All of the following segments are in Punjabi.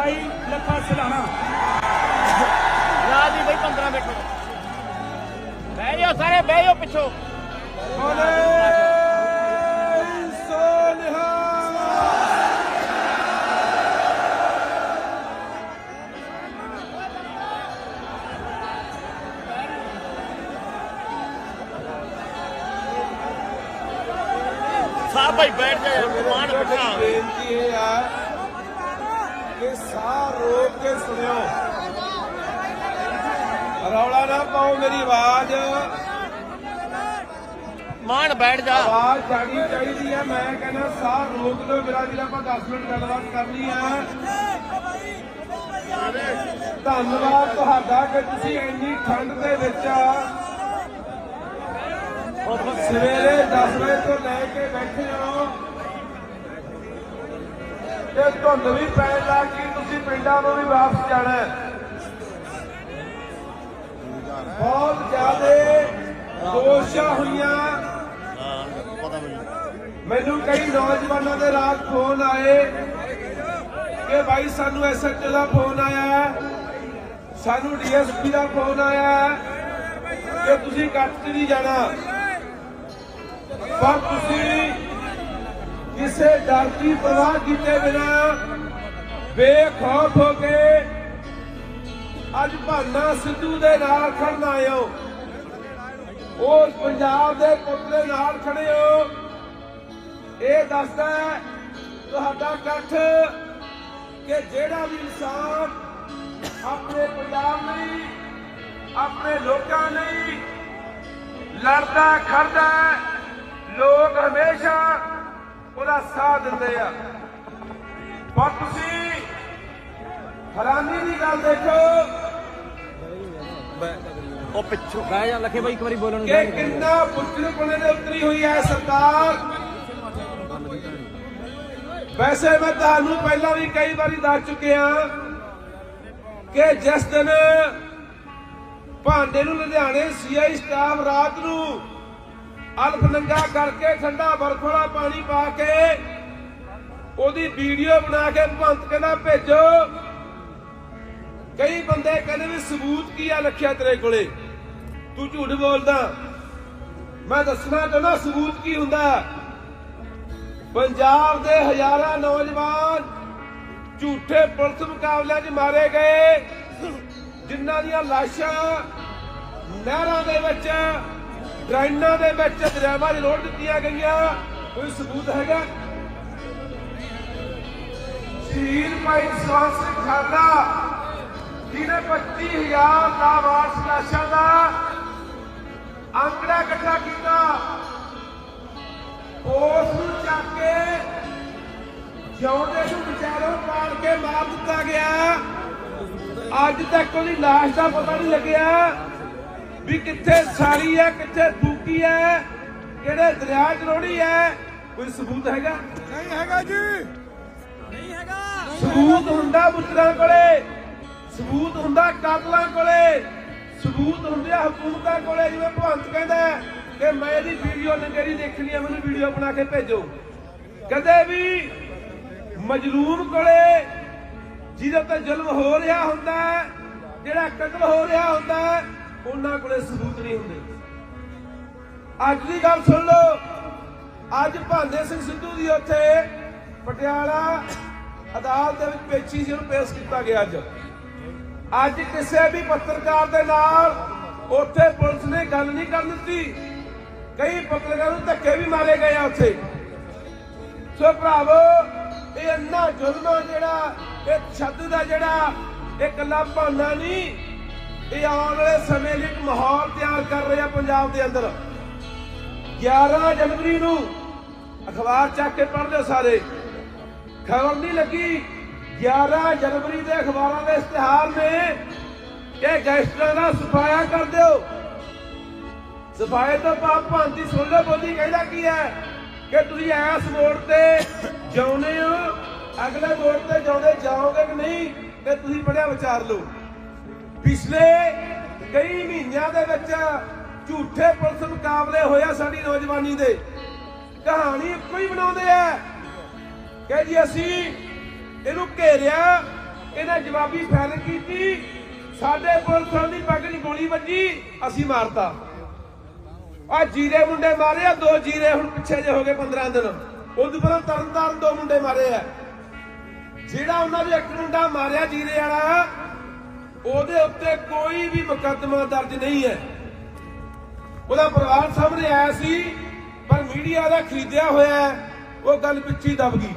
ਬਾਈ ਲੱਖਾ ਸਲਾਣਾ ਲਾ ਦੀ ਬਈ 15 ਮਿੰਟ ਬਹਿ ਜਾਓ ਸਾਰੇ ਬਹਿ ਜਾਓ ਪਿੱਛੋਂ ਬੋਲੇ ਸੋਨਿਹਾ ਸਾਹ ਭਾਈ ਬੈਠ ਜਾ ਮਾਨ ਤੁਹਾਡੀ ਬਿਠਾ ਬੇਨਤੀ ਇਹ ਆ ਕਿ ਸਾਹ ਰੋਕ ਕੇ ਸੁਣਿਓ। ਰੌਲਾ ਨਾ ਪਾਓ ਮੇਰੀ ਆਵਾਜ਼। ਮਾਨ ਬੈਠ ਜਾ। ਆਵਾਜ਼ ਜਾਣੀ ਚਾਹੀਦੀ ਹੈ ਮੈਂ ਕਹਿੰਦਾ ਸਾਹ ਰੋਕ ਲਓ ਮੇਰਾ ਵੀਰ ਆਪਾਂ 10 ਮਿੰਟ ਗੱਲਬਾਤ ਕਰਨੀ ਆ। ਧੰਨਵਾਦ ਤੁਹਾਡਾ ਕਿ ਤੁਸੀਂ ਇੰਨੀ ਠੰਡ ਦੇ ਵਿੱਚ ਸਵੇਰੇ 10 ਵਜੇ ਤੋਂ ਲੈ ਕੇ ਬੈਠੇ ਹੋ। ਤੇ ਧੁੰਦ ਵੀ ਪੈਣ ਲੱਗ ਗਈ ਪਿੰਡਾਂ ਨੂੰ ਵੀ ਵਾਪਸ ਜਾਣਾ ਹੈ। ਬਹੁਤ ਜ਼ਿਆਦੇ ਕੋਸ਼ਿਸ਼ਾਂ ਹੋਈਆਂ। ਹਾਂ ਪਤਾ ਮੈਨੂੰ ਕਈ ਨੌਜਵਾਨਾਂ ਦੇ ਰਾਤ ਫੋਨ ਆਏ ਕਿ ਭਾਈ ਸਾਨੂੰ ਐਸਐਚਓ ਦਾ ਫੋਨ ਆਇਆ ਸਾਨੂੰ ਡੀਐਸਪੀ ਦਾ ਫੋਨ ਆਇਆ ਕਿ ਤੁਸੀਂ ਕੱਟ 'ਚ ਨਹੀਂ ਜਾਣਾ। ਪਰ ਤੁਸੀਂ ਕਿਸੇ ਡਰ ਦੀ ਪਰਵਾਹ ਕੀਤੇ ਬਿਨਾ ਬੇਖੌਫ ਹੋ ਕੇ ਅੱਜ ਭਾਨਾ ਸਿੱਧੂ ਦੇ ਨਾਲ ਖੜਨ ਆਏ ਹੋ ਉਸ ਪੰਜਾਬ ਦੇ ਪੁੱਤ ਦੇ ਨਾਲ ਖੜੇ ਹੋ। ਇਹ ਦੱਸਦਾ ਹੈ, ਤੁਹਾਡਾ ਇਕੱਠ ਕਿ ਜਿਹੜਾ ਵੀ ਇਨਸਾਨ ਆਪਣੇ ਪੰਜਾਬ ਲਈ ਆਪਣੇ ਲੋਕਾਂ ਲਈ ਲੜਦਾ, ਖੜਦਾ ਲੋਕ ਹਮੇਸ਼ਾ ਉਹਦਾ ਸਾਥ ਦਿੰਦੇ ਆ। ਪਰ ਤੁਸੀਂ ਹੈਰਾਨੀ ਦੀ ਗੱਲ ਦੇਖੋ। ਉਹ ਪਿੱਛੋਂ ਬਹਿ ਜਾ ਲੱਖੇ ਬਾਈ ਇੱਕ ਵਾਰੀ ਬੋਲਣ ਨੂੰ ਕਿ ਕਿੰਨਾ ਕੋਲੇ ਦੇ ਉਤਰੀ ਹੋਈ ਹੈ ਸਰਕਾਰ ਵੈਸੇ ਮੈਂ ਤੁਹਾਨੂੰ ਪਹਿਲਾਂ ਵੀ ਕਈ ਵਾਰੀ ਦੱਸ ਚੁੱਕਿਆ ਕਿ ਜਿਸ ਦਿਨ ਭਾਂਡੇ ਨੂੰ ਲੁਧਿਆਣੇ ਸੀਆਈ ਸਟਾਫ ਰਾਤ ਨੂੰ ਅਲਫ ਨੰਗਾ ਕਰਕੇ ਠੰਡਾ ਬਰਫ ਵਾਲਾ ਪਾਣੀ ਪਾ ਕੇ ਉਹਦੀ ਵੀਡੀਓ ਬਣਾ ਕੇ ਭੰਤ ਕਹਿੰਦਾ ਭੇਜੋ। ਕਈ ਬੰਦੇ ਕਹਿੰਦੇ ਵੀ ਸਬੂਤ ਕੀ ਆ ਰੱਖਿਆ ਤੇਰੇ ਕੋਲੇ? ਤੂੰ ਝੂਠ ਬੋਲਦਾ। ਮੈਂ ਦੱਸਣਾ ਚਾਹੁੰਦਾ ਸਬੂਤ ਕੀ ਹੁੰਦਾ? ਪੰਜਾਬ ਦੇ ਹਜ਼ਾਰਾਂ ਨੌਜਵਾਨ ਝੂਠੇ ਪੁਲਿਸ ਮੁਕਾਬਲਿਆਂ 'ਚ ਮਾਰੇ ਗਏ। ਜਿਨ੍ਹਾਂ ਦੀਆਂ ਲਾਸ਼ਾਂ ਨਹਿਰਾਂ ਦੇ ਵਿੱਚ, ਡਰਾਈਨਾਂ ਦੇ ਵਿੱਚ, ਦਰਿਆਵਾਂ 'ਚ ਰੋੜ ਦਿੱਤੀਆਂ ਗਈਆਂ। ਕੋਈ ਸਬੂਤ ਹੈਗਾ? ਸ਼ਹੀਦ ਭਾਈ ਸਵੰਤ ਸਿੰਘ ਖਾਲੜਾ, ਜਿਹਨੇ 25000 ਲਾਵਾਰਸ ਲਾਸ਼ਾਂ ਦਾ ਅੰਕੜਾ ਇਕੱਠਾ ਕੀਤਾ। ਉਸ ਨੂੰ ਚੱਕ ਕੇ ਜਿਉਂਦੇ ਨੂੰ ਵਿਚਾਰੋਂ ਪਾੜ ਕੇ ਮਾਰ ਦਿੱਤਾ ਗਿਆ। ਅੱਜ ਤੱਕ ਉਹਦੀ ਲਾਸ਼ ਦਾ ਪਤਾ ਨਹੀਂ ਲੱਗਿਆ ਵੀ ਕਿੱਥੇ ਸਾੜੀ ਹੈ, ਕਿੱਥੇ ਦੂਕੀ ਹੈ, ਕਿਹੜੇ ਦਰਿਆ 'ਚ ਰੋੜੀ ਹੈ। ਕੋਈ ਸਬੂਤ ਹੈਗਾ? ਨਹੀਂ ਹੈਗਾ ਜੀ। ਸਬੂਤ ਹੁੰਦਾ ਪੁੱਤਰਾਂ ਕੋਲੇ, ਸਬੂਤ ਹੁੰਦਾ ਕਾਤਲਾਂ ਕੋਲੇ, ਸਬੂਤ ਹੁੰਦੇ ਆ ਹਕੂਮਤਾਂ ਕੋਲੇ, ਜਿਵੇਂ ਭਗਵੰਤ ਕਹਿੰਦਾ ਕਿ ਮੈਂ ਇਹਦੀ ਵੀਡੀਓ ਨੰਗੇਰੀ ਦੇਖਣੀ ਹੈ ਮੈਨੂੰ ਵੀਡੀਓ ਬਣਾ ਕੇ ਭੇਜੋ। ਕਦੇ ਵੀ ਮਜਲੂਮ ਕੋਲੇ ਜਿਹਦੇ ਤੇ ਜ਼ੁਲਮ ਹੋ ਰਿਹਾ ਹੁੰਦਾ ਜਿਹੜਾ ਕਤਲ ਹੋ ਰਿਹਾ ਹੁੰਦਾ ਉਹਨਾਂ ਕੋਲੇ ਸਬੂਤ ਨਹੀਂ ਹੁੰਦੇ। ਅੱਜ ਦੀ ਗੱਲ ਸੁਣ ਲਓ, ਅੱਜ ਭਾਂਦੇ ਸਿੰਘ ਸਿੱਧੂ ਦੀ ਉੱਥੇ ਪਟਿਆਲਾ ਅਦਾਲਤ ਦੇ ਵਿੱਚ ਪੇਸ਼ੀ ਸੀ, ਉਹਨੂੰ ਪੇਸ਼ ਕੀਤਾ ਗਿਆ ਅੱਜ। ਅੱਜ ਕਿਸੇ ਵੀ ਪੱਤਰਕਾਰ ਦੇ ਨਾਲ ਉੱਥੇ ਪੁਲਿਸ ਨੇ ਗੱਲ ਨਹੀਂ ਕਰਨ ਦਿੱਤੀ। ਕਈ ਪੱਤਰਕਾਰਾਂ ਨੂੰ ਧੱਕੇ ਵੀ ਮਾਰੇ ਗਏ ਆ ਉੱਥੇ। ਸੋ ਭਰਾਵੋ, ਇਹ ਇੰਨਾ ਜ਼ੁਲਮ ਜਿਹੜਾ, ਇਹ ਤਸ਼ੱਦਦ ਦਾ ਜਿਹੜਾ ਇਹ ਕੱਲਾ ਭਾਨਾ ਨਹੀਂ, ਇਹ ਆਉਣ ਵਾਲੇ ਸਮੇਂ ਲਈ ਇੱਕ ਮਾਹੌਲ ਤਿਆਰ ਕਰ ਰਿਹਾ ਪੰਜਾਬ ਦੇ ਅੰਦਰ। 11 ਜਨਵਰੀ ਨੂੰ ਅਖਬਾਰ ਚੱਕ ਕੇ ਪੜ੍ਹ ਲਿਓ ਸਾਰੇ। ਖਬਰ ਨਹੀਂ ਲੱਗੀ। 11 ਜਨਵਰੀ ਦੇ ਅਖਬਾਰਾਂ ਦੇ ਇਸ਼ਤਿਹਾਰ ਨੇ ਇਹ ਗੈਂਗਸਟਰਾਂ ਦਾ ਸਫਾਇਆ ਕਰ ਦਿਓ। ਸਫਾਏ ਤੋਂ ਪਾਪ ਭਾਂਤੀ ਸੁਣ ਲਓ ਬੋਲੀ ਕਹਿੰਦਾ ਕੀ ਹੈ? ਕਿ ਤੁਸੀਂ ਐਸ ਮੋੜ ਤੇ ਜਾਉਨੇ ਹੋ, ਅਗਲੇ ਮੋੜ ਤੇ ਜਾਉਂਦੇ ਜਾਓਗੇ ਕਿ ਨਹੀਂ, ਤੇ ਤੁਸੀਂ ਪੜਿਆ ਵਿਚਾਰ ਲਓ। ਪਿਛਲੇ ਕਈ ਮਹੀਨਿਆਂ ਦੇ ਵਿੱਚ ਝੂਠੇ ਪੁਲਿਸ ਮੁਕਾਬਲੇ ਹੋਇਆ ਸਾਡੀ ਨੌਜਵਾਨੀ ਦੇ। ਕਹਾਣੀ ਇੱਕੋ ਹੀ ਬਣਾਉਂਦੇ ਆ। ਕਿ ਜੀ ਅਸੀਂ ਇਹਨੂੰ ਘੇਰਿਆ, ਇਹਨੇ ਜਵਾਬੀ ਫਾਇਰਿੰਗ ਕੀਤੀ, ਸਾਡੇ ਪੁਲਿਸ ਦੀ ਪੱਗ 'ਚ ਗੋਲੀ ਵੱਜੀ, ਅਸੀਂ ਮਾਰਤਾ। ਆ ਜੀਰੇ ਮੁੰਡੇ ਮਾਰੇ ਆ, ਦੋ ਜੀਰੇ ਹੁਣ ਪਿੱਛੇ ਜੇ ਹੋ ਗਏ 15 ਦਿਨ। ਉਦੋਂ ਪਰ ਤਰਨ ਤਾਰਨ ਦੋ ਮੁੰਡੇ ਮਾਰੇ ਆ। ਜਿਹੜਾ ਉਹਨਾਂ ਦੇ ਇੱਕ ਮੁੰਡਾ ਮਾਰਿਆ ਜੀਰੇ ਵਾਲਾ, ਉਹਦੇ ਉੱਤੇ ਕੋਈ ਵੀ ਮੁਕੱਦਮਾ ਦਰਜ ਨਹੀਂ ਹੈ। ਉਹਦਾ ਪਰਿਵਾਰ ਸਾਹਮਣੇ ਆਇਆ ਸੀ, ਪਰ ਮੀਡੀਆ ਦਾ ਖਰੀਦਿਆ ਹੋਇਆ ਉਹ ਗੱਲ ਪਿੱਛੇ ਦਬ ਗਈ।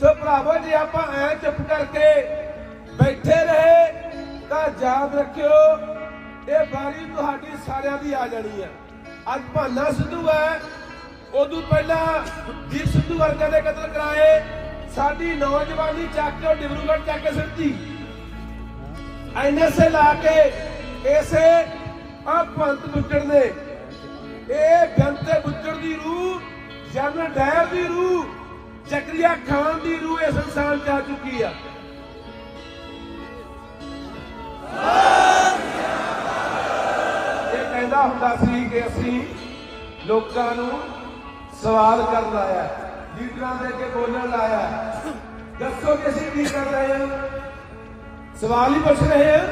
ਸੋ ਭਰਾਵੋ, ਜੇ ਆਪਾਂ ਐ ਚੁੱਪ ਕਰਕੇ ਬੈਠੇ ਰਹੇ, ਤਾਂ ਯਾਦ ਰੱਖਿਓ, ਇਹ ਬਾਰੀ ਤੁਹਾਡੀ ਸਾਰਿਆਂ ਦੀ ਆ ਜਾਣੀ ਹੈ। ਅੱਜ ਭਾਨਾ ਸਿੱਧੂ ਹੈ, ਉਦੋਂ ਪਹਿਲਾਂ ਵੀਰ ਸਿੱਧੂ ਵਰਗਿਆਂ ਦੇ ਕਤਲ ਕਰਾਏ, ਸਾਡੀ ਨੌਜਵਾਨੀ ਚੱਕ ਕੇ ਡਿਬਰੂਗੜ੍ਹ ਚੱਕ ਕੇ ਸਿੱਟੀ। ਐਨਐਸਏ ਲਾ ਕੇ ਇਸੇ ਆ ਪੰਤ ਬੁੱਚੜ ਨੇ ਇਹ ਗੰਤੇ ਬੁੱਚੜ ਦੀ ਰੂਹ, ਜਨ ਡੈਰ ਦੀ ਰੂਹ ਚੱਕਰੀਆ ਖਾਨ ਦੀ ਰੂਹ ਇਸ ਇਨਸਾਨ ਚ ਆ ਚੁੱਕੀ ਆ। ਇਹ ਕਹਿੰਦਾ ਹੁੰਦਾ ਸੀ ਕਿ ਅਸੀਂ ਲੋਕਾਂ ਨੂੰ ਸਵਾਲ ਕਰਨ ਲਾਇਆ ਲੀਡਰਾਂ ਦੇ ਅੱਗੇ ਬੋਲਣ ਲਾਇਆ ਦੱਸੋ ਕਿ ਅਸੀਂ ਕੀ ਕਰ ਰਹੇ ਹਾਂ? ਸਵਾਲ ਹੀ ਪੁੱਛ ਰਹੇ ਹਾਂ।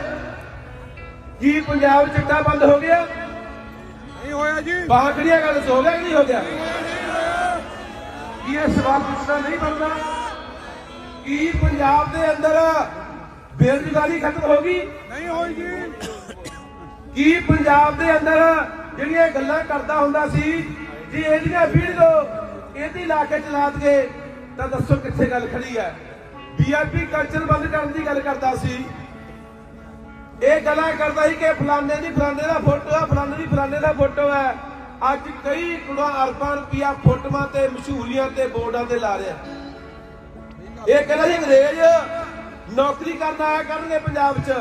ਕੀ ਪੰਜਾਬ ਚਿੱਟਾ ਬੰਦ ਹੋ ਗਿਆ? ਨਹੀਂ ਹੋਇਆ ਜੀ। ਬਾਹਰ ਖੜੀਆਂ ਗੱਲ ਹੋ ਗਿਆ ਕਿ ਨਹੀਂ ਹੋ ਗਿਆ? ਕੀ ਇਹ ਸਵਾਲ ਪੁੱਛਣਾ ਨਹੀਂ ਬਣਦਾ? ਕੀ ਪੰਜਾਬ ਦੇ ਅੰਦਰ ਬੇਰੁਜ਼ਗਾਰੀ ਖਤਮ ਹੋ ਗਈ? ਨਹੀਂ ਹੋਈ ਜੀ। ਕੀ ਪੰਜਾਬ ਦੇ ਅੰਦਰ ਜਿਹੜੀਆਂ ਗੱਲਾਂ ਕਰਦਾ ਹੁੰਦਾ ਸੀ ਜੀ ਇਹਦੀਆਂ ਵੀਡੀਓ ਇਹਦੀ ਲਾ ਕੇ ਚਲਾ ਦਈਏ ਤਾਂ ਦੱਸੋ ਕਿੱਥੇ ਗੱਲ ਖੜੀ ਹੈ? ਵੀਆਈਪੀ ਕਲਚਰ ਬੰਦ ਕਰਨ ਦੀ ਗੱਲ ਕਰਦਾ ਸੀ। ਇਹ ਗੱਲਾਂ ਕਰਦਾ ਸੀ ਕਿ ਫਲਾਣੇ ਦੀ ਫਲਾਣੇ ਦਾ ਫੋਟੋ ਹੈ ਫਲਾਣੇ ਦੀ ਫਲਾਣੇ ਦਾ ਫੋਟੋ ਹੈ। ਅੱਜ ਕਈ ਕੁੜਾ ਅਰਬਾਂ ਰੁਪਿਆ ਫੋਟੋਆਂ ਤੇ ਮਸ਼ਹੂਰੀਆਂ ਤੇ ਬੋਰਡਾਂ ਤੇ ਲਾ ਰਿਹਾ। ਇਹ ਕਹਿੰਦਾ ਸੀ ਅੰਗਰੇਜ਼ ਨੌਕਰੀ ਕਰਨ ਆਇਆ ਕਰਨਗੇ ਪੰਜਾਬ 'ਚ।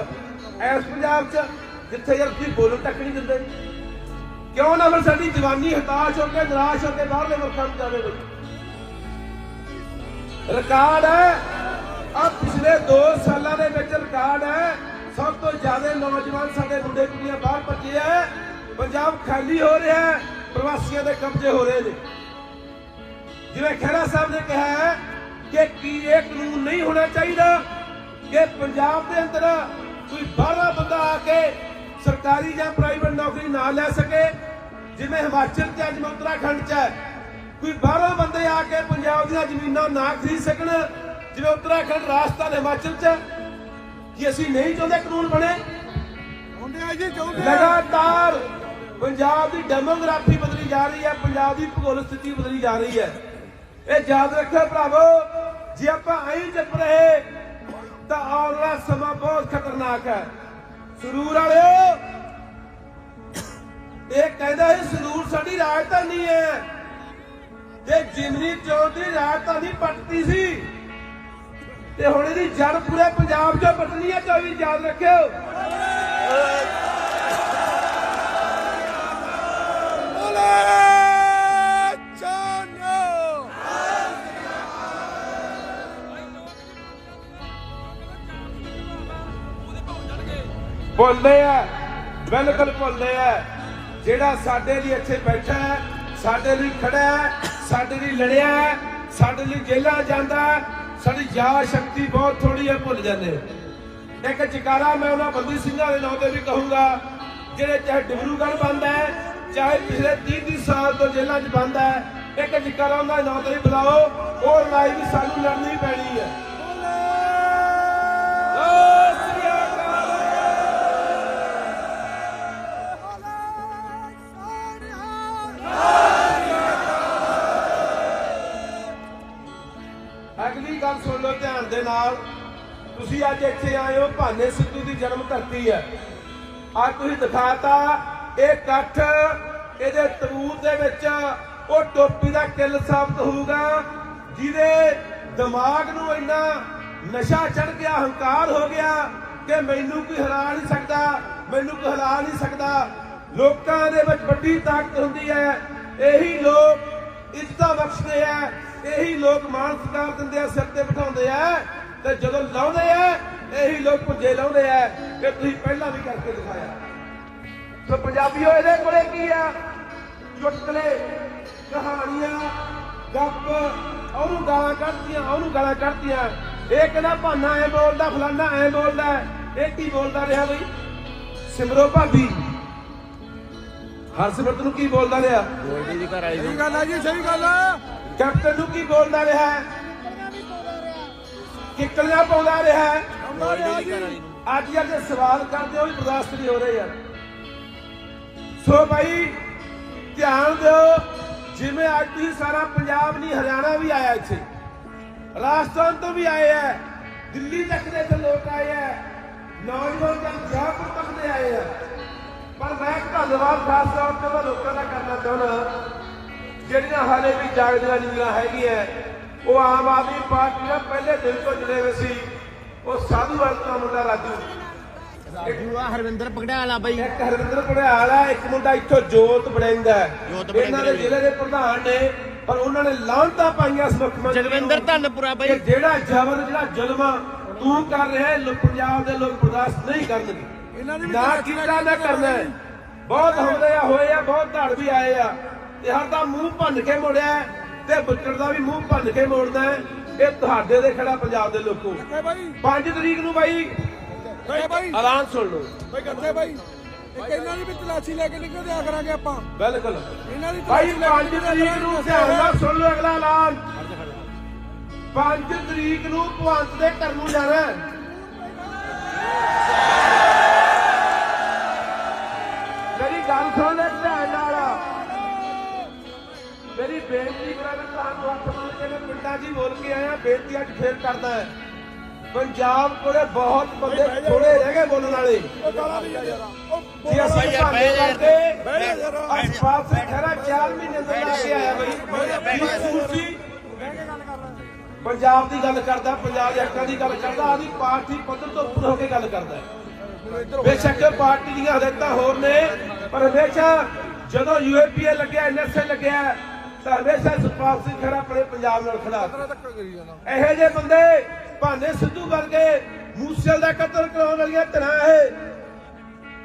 ਐਸ ਪੰਜਾਬ 'ਚ ਜਿੱਥੇ ਯਾਰ ਤੁਸੀਂ ਬੋਲਣ ਤੱਕ ਨਹੀਂ ਦਿੰਦੇ। ਕਿਉਂ ਨਾ ਫਿਰ ਸਾਡੀ ਜਵਾਨੀ ਹਤਾਸ਼ ਹੋ ਕੇ, ਨਿਰਾਸ਼ ਹੋ ਕੇ ਬਾਹਰਲੇ ਮੁਲਕਾਂ ਨੂੰ ਜਾਵੇ ਬਈ ਰਿਕਾਰਡ ਹੈ। ਆ ਪਿਛਲੇ 2 ਸਾਲਾਂ ਦੇ ਵਿੱਚ ਰਿਕਾਰਡ ਹੈ। ਸਭ ਤੋਂ ਜ਼ਿਆਦਾ ਨੌਜਵਾਨ ਸਾਡੇ ਮੁੰਡੇ ਕੁੜੀਆਂ ਬਾਹਰ ਭੱਜੇ ਆ ਪੰਜਾਬ ਖਾਲੀ ਹੋ ਰਿਹਾ ਹੈ ਪ੍ਰਵਾਸੀਆਂ ਦੇ ਕਬਜ਼ੇ ਹੋ ਰਹੇ ਨੇ ਜਿਵੇਂ ਖਹਿਰਾ ਸਾਹਿਬ ਨੇ ਕਿਹਾ ਹੈ ਕਿ ਕੀ ਇਹ ਕਾਨੂੰਨ ਨਹੀਂ ਹੋਣਾ ਚਾਹੀਦਾ ਕਿ ਪੰਜਾਬ ਦੇ ਅੰਦਰ ਕੋਈ ਬਾਹਰਲਾ ਬੰਦਾ ਆ ਕੇ ਸਰਕਾਰੀ ਜਾਂ ਪ੍ਰਾਈਵੇਟ ਨੌਕਰੀ ਨਾ ਲੈ ਸਕੇ ਜਿਵੇਂ ਹਿਮਾਚਲ ਚ ਅੱਜ ਉੱਤਰਾਖੰਡ ਚ ਹੈ ਕੋਈ ਬਾਹਰੋਂ ਬੰਦੇ ਆ ਕੇ ਪੰਜਾਬ ਦੀਆਂ ਜ਼ਮੀਨਾਂ ਨਾ ਖਰੀਦ ਸਕਣ ਜਿਵੇਂ ਉੱਤਰਾਖੰਡ ਰਾਜਸਥਾਨ ਹਿਮਾਚਲ ਚ। ਕੀ ਅਸੀਂ ਨਹੀਂ ਚਾਹੁੰਦੇ ਕਾਨੂੰਨ ਬਣੇ ਹੁੰਦੇ ਆ ਜੀ ਚਾਹੁੰਦੇ ਆ। ਲਗਾਤਾਰ ਪੰਜਾਬ ਦੀ ਡੈਮੋਗ੍ਰਾਫੀ ਬਦਲੀ ਜਾ ਰਹੀ ਹੈ, ਪੰਜਾਬ ਦੀ ਭੂਗੋਲ ਸਥਿਤੀ ਬਦਲੀ ਜਾ ਰਹੀ ਹੈ। ਇਹ ਯਾਦ ਰੱਖਿਓ ਭਰਾਵੋ, ਜੇ ਆਪਾਂ ਐਂ ਚੁੱਪ ਰਹੇ, ਤਾਂ ਆਉਣ ਵਾਲਾ ਸਮਾਂ ਬਹੁਤ ਖਤਰਨਾਕ ਹੈ। ਸਰੂਰ ਵਾਲਿਓ, ਇਹ ਕਹਿੰਦਾ ਇਹ ਸਰੂਰ ਸਾਡੀ ਰਾਜਧਾਨੀ ਹੈ। ਤੇ ਜਿਮਨੀ ਚੌਂਕ ਦੀ ਰਾਜਧਾਨੀ ਪਟਦੀ ਸੀ। ਤੇ ਹੁਣ ਇਹਦੀ ਜੜ ਪੂਰੇ ਪੰਜਾਬ 'ਚੋਂ ਪਟਣੀ ਹੈ 24 ਯਾਦ ਰੱਖਿਓ। ਭੁੱਲਦੇ ਆ, ਬਿਲਕੁਲ ਭੁੱਲਦੇ ਆ। ਜਿਹੜਾ ਸਾਡੇ ਲਈ ਇੱਥੇ ਬੈਠਾ ਹੈ, ਸਾਡੇ ਲਈ ਖੜਾ ਹੈ, ਸਾਡੇ ਲਈ ਲੜਿਆ ਹੈ, ਸਾਡੇ ਲਈ ਜੇਲ੍ਹਾਂ ਜਾਂਦਾ ਸਾਡੀ ਯਾਦ ਸ਼ਕਤੀ ਬਹੁਤ ਥੋੜੀ ਹੈ, ਭੁੱਲ ਜਾਂਦੇ। ਇੱਕ ਜਕਾਰਾ ਮੈਂ ਉਹਨਾਂ ਬੰਦੀ ਸਿੰਘਾਂ ਦੇ ਨਾਂ ਤੇ ਵੀ ਕਹੂੰਗਾ, ਜਿਹੜੇ ਚਾਹੇ ਡਿਬਰੂਗੜ੍ਹ ਬੰਦ ਹੈ ਚਾਹੇ ਪਿਛਲੇ 30 30 ਸਾਲ ਤੋਂ ਜੇਲ੍ਹਾਂ 'ਚ ਬੰਦ ਹੈ, ਇੱਕ ਜਕਾਰਾ ਉਹਨਾਂ ਨਾਂ ਤੇ ਬੁਲਾਓ, ਉਹ ਲੜਾਈ ਵੀ ਸਾਨੂੰ ਲੜਨੀ ਪੈਣੀ ਹੈ। ਅਗਲੀ ਗੱਲ ਸੁਣ ਲਓ ਧਿਆਨ ਦੇ ਨਾਲ। ਤੁਸੀਂ ਅੱਜ ਇੱਥੇ ਆਏ ਹੋ, ਭਾਨੇ ਸਿੱਧੂ ਦੀ ਜਨਮ ਧਰਤੀ ਹੈ। ਅੱਜ ਤੁਸੀਂ ਦਿਖਾਤਾ ਇਹ ਇਕੱਠ ਇਹਦੇ ਤਬੂਤ ਦੇ ਵਿੱਚ ਉਹ ਟੋਪੀ ਦਾ ਕਿੱਲ ਸਾਬਤ ਹੋਊਗਾ, ਜਿਹਦੇ ਦਿਮਾਗ ਨੂੰ ਇੰਨਾ ਨਸ਼ਾ ਚੜ ਗਿਆ, ਹੰਕਾਰ ਹੋ ਗਿਆ ਕਿ ਮੈਨੂੰ ਕੋਈ ਹਰਾ ਨਹੀਂ ਸਕਦਾ, ਮੈਨੂੰ ਕੋਈ ਹਰਾ ਨਹੀਂ ਸਕਦਾ। ਲੋਕਾਂ ਦੇ ਵਿੱਚ ਵੱਡੀ ਤਾਕਤ ਹੁੰਦੀ ਹੈ। ਇਹੀ ਲੋਕ ਇੱਜ਼ਤਾਂ ਬਖਸ਼ਦੇ ਆ, ਇਹੀ ਲੋਕ ਮਾਣ ਸਤਿਕਾਰ ਦਿੰਦੇ ਆ, ਸਿਰ ਤੇ ਬਿਠਾਉਂਦੇ ਆ ਤੇ ਜਦੋਂ ਲਾਉਂਦੇ ਆ, ਇਹੀ ਲੋਕ ਪੁੱਜੇ ਲਾਉਂਦੇ ਆ ਕਿ ਤੁਸੀਂ ਪਹਿਲਾਂ ਵੀ ਕਰਕੇ ਦਿਖਾਇਆ। ਸੋ ਪੰਜਾਬੀਓ ਇਹਦੇ ਕੋਲੇ ਕੀ ਆ? ਚੁਟਕਲੇ ਕਹਾਣੀਆਂ ਗੱਪ ਉਹਨੂੰ ਗਾਲਾਂ ਕੱਢਦੀਆਂ ਉਹਨੂੰ ਗਾਲਾਂ ਕੱਢਦੀਆਂ। ਇਹ ਕਹਿੰਦਾ ਭਾਨਾ ਐ ਬੋਲਦਾ ਫਲਾਨਾ ਐ ਬੋਲਦਾ? ਇਹ ਕੀ ਬੋਲਦਾ ਰਿਹਾ ਬਈ? ਸਿਮਰੋ ਭਾਬੀ। ਹਰਸਿਮਰਤ ਨੂੰ ਕੀ ਬੋਲਦਾ ਰਿਹਾ? ਗੋਲਡੀ ਦੀ ਘਰ ਵਾਲੀ ਸਹੀ ਗੱਲ ਆ ਜੀ ਸਹੀ ਗੱਲ ਆ। ਕੈਪਟਨ ਨੂੰ ਕੀ ਬੋਲਦਾ ਰਿਹਾ? ਕਿੱਕਲੀਆਂ ਪਾਉਂਦਾ ਰਿਹਾ? ਅੱਜ ਜਿਹੜੇ ਸਵਾਲ ਕਰਦੇ ਹੋ ਵੀ ਬਰਦਾਸ਼ਤ ਨਹੀਂ ਹੋ ਰਹੇ ਯਾਰ। ਸੋ ਭਾਈ, ਧਿਆਨ ਦਿਓ, ਜਿਵੇਂ ਅੱਜ ਤੁਸੀਂ ਸਾਰਾ ਪੰਜਾਬ ਨਹੀਂ, ਹਰਿਆਣਾ ਵੀ ਆਇਆ ਇੱਥੇ। ਰਾਜਸਥਾਨ ਤੋਂ ਵੀ ਆਏ ਆ ਦਿੱਲੀ ਤੱਕ ਦੇ ਇੱਥੇ ਲੋਕ ਆਏ ਆ ਨੌਜਵਾਨ ਜਾਂ ਜੈਪੁਰ ਤੱਕ ਦੇ ਆਏ ਆ ਪਰ ਮੈਂ ਧੰਨਵਾਦ ਖਾਸ ਤੌਰ ਤੇ ਮੈਂ ਲੋਕਾਂ ਦਾ ਕਰਨਾ ਚਾਹੁੰਦਾ ਜਿਹੜੀਆਂ ਹਾਲੇ ਵੀ ਜਾਗਦੀਆਂ ਨੀਂਦਾਂ ਹੈਗੀਆਂ ਉਹ ਆਮ ਆਦਮੀ ਪਾਰਟੀ ਨਾਲ ਪਹਿਲੇ ਦਿਨ ਤੋਂ ਜੁੜੇ ਹੋਏ ਸੀ, ਉਹ ਸਾਧੂ ਵਰਗ ਦਾ ਮੁੰਡਾ ਰਾਜੂ। ਰਾਜੂ ਆ ਹਰਵਿੰਦਰ ਪਗੜਾਲਾ ਬਾਈ। ਇੱਕ ਹਰਵਿੰਦਰ ਪੜਿਆਲ ਆ ਇੱਕ ਮੁੰਡਾ ਇੱਥੋਂ ਜੋਤ ਬੜਿੰਦਾ ਜੋਤ ਇਹਨਾਂ ਦੇ ਜ਼ਿਲ੍ਹੇ ਦੇ ਪ੍ਰਧਾਨ ਨੇ ਪਰ ਉਹਨਾਂ ਨੇ ਲਾਂਤਾ ਪਾਈਆਂ ਇਸ ਮੁੱਖ ਮੰਤਰੀ ਨੂੰ ਜਗਵਿੰਦਰ ਧੰਨਪੁਰਾ ਕਿ ਬਾਈ ਜਿਹੜਾ ਜ਼ਬਰ ਜਿਹੜਾ ਜ਼ੁਲਮ ਆ ਤੂੰ ਕਰ ਰਿਹਾ ਹੈ, ਲੋ- ਪੰਜਾਬ ਦੇ ਲੋਕ ਬਰਦਾਸ਼ਤ ਨਹੀਂ ਕਰਨਗੇ। ਇਹਨਾਂ ਵੀ ਨਾ ਤਾਂ ਕੀਤਾ ਨਾ ਕਰਨਾ ਹੈ। ਬਹੁਤ ਹਮਲੇ ਆ ਹੋਏ ਆ ਬਹੁਤ ਧੜ ਵੀ ਆਏ ਆ। ਤੇ ਹਰ ਦਾ ਮੂੰਹ ਭੰਨ ਕੇ ਮੋੜਿਆ ਹੈ, ਤੇ ਬੁੱਚੜ ਦਾ ਵੀ ਮੂੰਹ ਭੰਨ ਕੇ ਮੋੜਨਾ ਹੈ। ਇਹ ਤੁਹਾਡੇ ਦੇ ਖੜਾ ਪੰਜਾਬ ਦੇ ਲੋਕੋ। ਬਾਈ। 5 ਤਰੀਕ ਨੂੰ ਬਾਈ ਐਲਾਨ ਸੁਣ ਲਓ। ਬਾਈ ਕਿੱਥੇ ਬਾਈ ਇੱਕ ਇਹਨਾਂ ਦੀ ਵੀ ਤਲਾਸ਼ੀ ਲੈ ਕੇ ਨਿਕਲ ਦਿਆ ਕਰਾਂਗੇ ਆਪਾਂ। ਬਿਲਕੁਲ। ਇਹਨਾਂ ਦੀ ਭਾਈ ਤਲਾਸ਼ੀ ਲੈ 5 ਕੇ ਤਰੀਕ ਨੂੰ ਧਿਆਨ ਨਾਲ ਸੁਣ ਲਓ ਅਗਲਾ ਐਲਾਨ। 5 ਤਰੀਕ ਨੂੰ ਭਵੰਤ ਦੇ ਘਰ ਨੂੰ ਜਾਣਾ। ਮੇਰੀ ਗੱਲ ਸੁਣ ਲੈ ਧਿਆਨ ਨਾਲ। ਮੇਰੀ ਬੇਨਤੀ ਕਰਾਂ ਤੁਹਾਨੂੰ ਹੱਥ ਮੰਨ ਕੇ ਮੈਂ ਪਿੰਡਾਂ 'ਚ ਬੋਲ ਕੇ ਆਇਆ ਬੇਨਤੀ ਅੱਜ ਫੇਰ ਕਰਦਾ ਹੈ। ਪੰਜਾਬ ਕੋਲੇ ਬਹੁਤ ਬੰਦੇ ਥੋੜੇ ਰਹਿ ਗਏ ਬੋਲਣ ਵਾਲੇ। ਜੀ ਅਸੀਂ ਭਾਂਡੇ ਬਹਿ ਜਾ। ਯਾਰ। ਕਰਕੇ ਬਹਿ ਜਾ ਯਾਰ। ਅਸਫਾਲ ਸੇ ਖਰਾ 4 ਮਹੀਨੇ ਤੋਂ ਲਾ ਕੇ ਆਇਆ ਬਈ। ਕੀ ਕਸੂਰ ਸੀ ਪੰਜਾਬ ਦੀ ਗੱਲ ਕਰਦਾ ਪੰਜਾਬ ਦੇ ਹੱਕਾਂ ਦੀ ਗੱਲ ਕਰਦਾ ਆਦੀ ਪਾਰਟੀ ਪੱਧਰ ਤੋਂ ਉੱਪਰ ਹੋ ਕੇ ਗੱਲ ਕਰਦਾ। ਬੇਸ਼ੱਕ ਪਾਰਟੀ ਦੀਆਂ ਹਦਾਇਤਾਂ ਹੋਰ ਨੇ ਪਰ ਹਮੇਸ਼ਾ ਜਦੋਂ ਯੂਏਪੀਏ ਲੱਗਿਆ ਐਨਐਸਏ ਲੱਗਿਆ ਤਾਂ ਹਮੇਸ਼ਾ ਸੁਖਪਾਲ ਸਿੰਘ ਖਰਾ ਆਪਣੇ ਪੰਜਾਬ ਨਾਲ ਖੜਾ ਇਹੋ ਜਿਹੇ ਬੰਦੇ ਭਾਨੇ ਸਿੱਧੂ ਵਰਗੇ ਮੂਸਲ ਦਾ ਕਤਲ ਕਰਾਉਣ ਵਾਲੀਆਂ ਧਿਰਾਂ ਇਹ।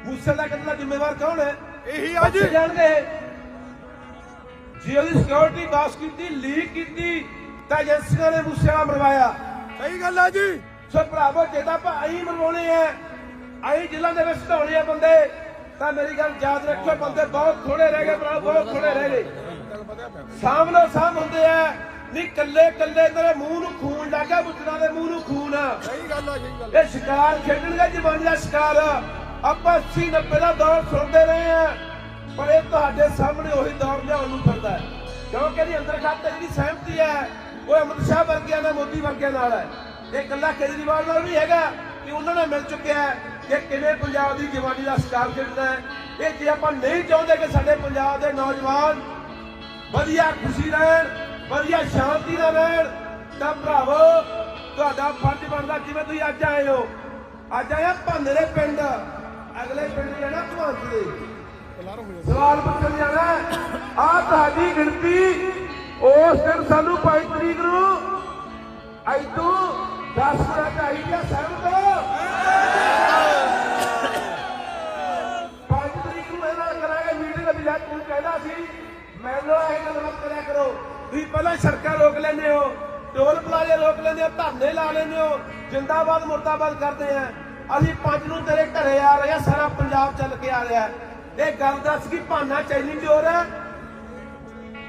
ਮੂਸਲ ਦਾ ਕਤਲ ਦਾ ਜ਼ਿੰਮੇਵਾਰ ਕੌਣ ਹੈ? ਇਹੀ ਆ ਜੀ। ਬੱਚੇ ਜਾਣਗੇ। ਜੇ ਉਹਦੀ ਸਿਕਿਉਰਿਟੀ ਬਾਸ ਕੀਤੀ ਲੀਕ ਕੀਤੀ ਤਾਂ ਏਜੰਸੀਆਂ ਨੇ ਮੂਸੇ ਵਾਲਾ ਮਰਵਾਇਆ। ਸਹੀ ਗੱਲ ਆ ਜੀ। ਸੋ ਭਰਾਵੋ ਜੇ ਤਾਂ ਆਪਾਂ ਆਈ ਮਰਵਾਉਣੇ ਆ ਆਈ ਜ਼ਿਲ੍ਹਾ ਦੇ ਵਿੱਚ ਆ ਬੰਦੇ ਤਾਂ ਮੇਰੀ ਗੱਲ ਯਾਦ ਰੱਖੋ ਬੰਦੇ ਬਹੁਤ ਥੋੜੇ ਰਹਿ ਗਏ ਭਰਾ ਬਹੁਤ ਥੋੜੇ ਰਹਿ ਗਏ। ਸਾਹਮਣੇ ਸਾਹਮ ਹੁੰਦੇ ਆ। ਨਹੀਂ ਕੱਲੇ ਕੱਲੇ ਤੇਰੇ ਮੂੰਹ ਨੂੰ ਖੂਨ ਲੱਗਾ ਬੁੱਟਣਾ ਦੇ ਮੂੰਹ ਨੂੰ ਖੂਨ। ਸਹੀ ਗੱਲ ਆ ਸਹੀ ਗੱਲ ਇਹ ਸ਼ਿਕਾਰ ਖੇਡਣਗੇ ਜਵਾਨੀ ਦਾ ਸ਼ਿਕਾਰ। ਆਪਾਂ 80 90 ਦਾ ਦੌਰ ਸੁਣਦੇ ਰਹੇ ਆ ਪਰ ਇਹ ਤੁਹਾਡੇ ਸਾਹਮਣੇ ਉਹੀ ਦੌਰ ਲਿਆਉਣ ਨੂੰ ਫਿਰਦਾ ਹੈ। ਕਿਉਂਕਿ ਇਹਦੀ ਅੰਦਰ ਖਾਤੇ ਜਿਹੜੀ ਸਹਿਮਤੀ ਹੈ ਉਹ ਅਮਿਤ ਸ਼ਾਹ ਵਰਗਿਆਂ ਨਾਲ ਮੋਦੀ ਵਰਗਿਆਂ ਨਾਲ ਹੈ। ਇਹ ਇਕੱਲਾ ਕੇਜਰੀਵਾਲ ਨਾਲ ਵੀ ਹੈਗਾ ਕਿ ਉਹਨਾਂ ਨਾਲ ਮਿਲ ਚੁੱਕਿਆ ਹੈ ਕਿ ਕਿਵੇਂ ਪੰਜਾਬ ਦੀ ਜਵਾਨੀ ਦਾ ਸ਼ਿਕਾਰ ਖੇਡਣਾ ਹੈ। ਇਹ ਜੇ ਆਪਾਂ ਨਹੀਂ ਚਾਹੁੰਦੇ ਕਿ ਸਾਡੇ ਪੰਜਾਬ ਦੇ ਨੌਜਵਾਨ ਵਧੀਆ ਖੁਸ਼ੀ ਰਹਿਣ, ਵਧੀਆ ਸ਼ਾਂਤੀ ਨਾਲ ਰਹਿਣ। ਤਾਂ ਭਰਾਵੋ, ਤੁਹਾਡਾ ਫਰਜ਼ ਬਣਦਾ ਜਿਵੇਂ ਤੁਸੀਂ ਅੱਜ ਆਏ ਹੋ। ਅੱਜ ਆਇਆ ਭੰਨਰੇ ਪਿੰਡ। ਅਗਲੇ ਪਿੰਡ ਜਾਣਾ ਭਵਾਂਸ ਦੇ। ਸਵਾਲ ਪੁੱਛਣ ਜਾਣਾ ਆ ਤੁਹਾਡੀ ਗਿਣਤੀ ਉਸ ਦਿਨ ਸਾਨੂੰ 5 ਤਰੀਕ ਨੂੰ ਅੱਜ ਤੋਂ 10 ਦਾ ਚਾਹੀਦਾ 7 ਮੈਨੂੰ ਇਹ ਗੱਲ ਮਤ ਕਰਿਆ ਕਰੋ। ਤੁਸੀਂ ਪਹਿਲਾਂ ਸੜਕਾਂ ਰੋਕ ਲੈਂਦੇ ਹੋ, ਟੋਲ ਪਲਾਜ਼ੇ ਰੋਕ ਲੈਂਦੇ ਹੋ, ਧਰਨੇ ਲਾ ਲੈਂਦੇ ਹੋ, ਜਿੰਦਾਬਾਦ ਮੁਰਦਾਬਾਦ ਕਰਦੇ ਆ। ਅਸੀਂ ਪੰਜ ਨੂੰ ਤੇਰੇ ਘਰੇ ਆ ਰਹੇ ਆ, ਸਾਰਾ ਪੰਜਾਬ ਚੱਲ ਕੇ ਆ ਰਿਹਾ ਇਹ ਗੱਲ ਦੱਸ ਕਿ ਭਾਨਾ ਚੈਲਿੰਜ ਹੋ? ਰਿਹਾ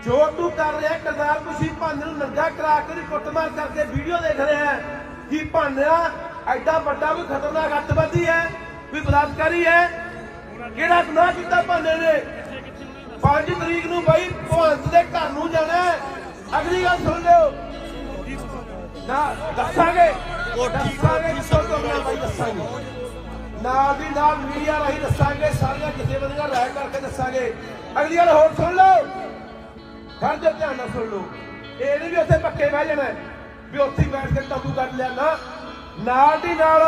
ਜੋ ਤੂੰ ਕਰ ਰਿਹਾ ਕਰਦਾਰ ਤੁਸੀਂ ਭਾਨੇ ਨੂੰ ਨੰਗਾ ਕਰਾ ਕੇ ਉਹਦੀ ਕੁੱਟਮਾਰ ਕਰਕੇ ਵੀਡੀਓ ਦੇਖ ਰਿਹਾ ਹੈ ਕਿ ਭਾਨਾ ਐਡਾ ਵੱਡਾ ਵੀ ਖਤਰਨਾਕ ਅੱਤਵਾਦੀ ਹੈ? ਵੀ ਬਲਾਤਕਾਰੀ ਹੈ? ਕਿਹੜਾ ਗੁਨਾਹ ਕੀਤਾ ਭਾਨੇ ਨੇ? 5 ਤਰੀਕ ਨੂੰ ਬਾਈ ਭਵੰਤ ਦੇ ਘਰ ਨੂੰ ਜਾਣਾ। ਅਗਲੀ ਗੱਲ ਸੁਣ ਲਿਓ। ਨਾ ਦੱਸਾਂਗੇ। ਦੱਸਾਂਗੇ ਕਿੱਥੋਂ ਤੁਰਨਾ ਬਾਈ ਦੱਸਾਂਗੇ। ਨਾਲ ਦੀ ਨਾਲ ਮੀਡੀਆ ਰਾਹੀਂ ਦੱਸਾਂਗੇ ਸਾਰੀਆਂ ਜਥੇਬੰਦੀਆਂ ਰਾਇ ਕਰਕੇ ਦੱਸਾਂਗੇ। ਅਗਲੀ ਗੱਲ ਹੋਰ ਸੁਣ ਲਓ। ਹਰ ਜੋ ਧਿਆਨ ਨਾਲ ਸੁਣ ਲਓ। ਇਹ ਨਹੀਂ ਵੀ ਉੱਥੇ ਪੱਕੇ ਬਹਿ ਜਾਣਾ ਵੀ ਉੱਥੇ ਬੈਠ ਕੇ ਤੰਬੂ ਕੱਢ ਲਿਆ ਨਾ। ਨਾਲ ਦੀ ਨਾਲ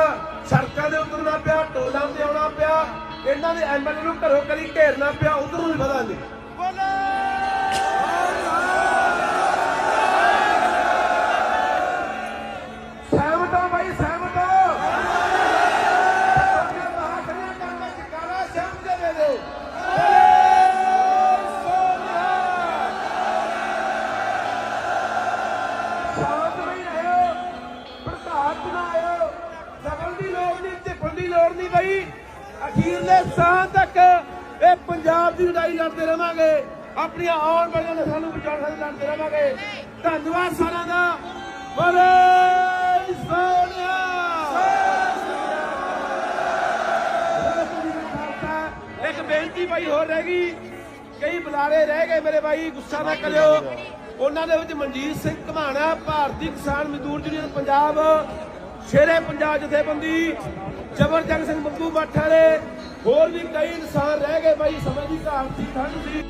ਸੜਕਾਂ ਦੇ ਉਤਰਨਾ ਪਿਆ ਟੋਲਾਂ ਤੇ ਆਉਣਾ ਪਿਆ। ਇਹਨਾਂ ਦੇ ਐਮਐਲਏ ਨੂੰ ਘਰੋਂ ਕਰੀ ਘੇਰਨਾ ਪਿਆ ਉਧਰ ਨੂੰ ਵੀ ਵਧਾਂਗੇ। ਸਹਿਮਤ ਆਪਣੀਆਂ ਆਉਣ ਵਾਲੀਆਂ ਨਸਲਾਂ ਨੂੰ ਬਚਾਉਣ ਲਈ ਲੜਦੇ ਰਵਾਂਗੇ ਧੰਨਵਾਦ ਸਾਰਿਆਂ ਦਾ। ਬੋਲੇ ਸੋਨਿਆ। ਇੱਕ ਬੇਨਤੀ ਭਾਈ ਹੋਰ ਰਹਿ ਗਈ। ਕਈ ਬੁਲਾਰੇ ਰਹਿ ਗਏ ਮੇਰੇ ਭਾਈ, ਗੁੱਸਾ ਨਾ ਕਰਿਓ। ਉਹਨਾਂ ਦੇ ਵਿੱਚ ਮਨਜੀਤ ਸਿੰਘ ਘਮਾਣਾ, ਭਾਰਤੀ ਕਿਸਾਨ ਮਜ਼ਦੂਰ ਯੂਨੀਅਨ ਪੰਜਾਬ, ਸ਼ੇਰੇ ਪੰਜਾਬ ਜਥੇਬੰਦੀ ਜਬਰਜੰਗ ਸਿੰਘ ਬੱਬੂ ਮੱਠ ਹੋਰ ਵੀ ਕਈ ਇਨਸਾਨ ਰਹਿ ਗਏ ਭਾਈ ਸਮਝ ਦੀ ਘਾਟ ਸੀ, ਠੰਡ ਸੀ।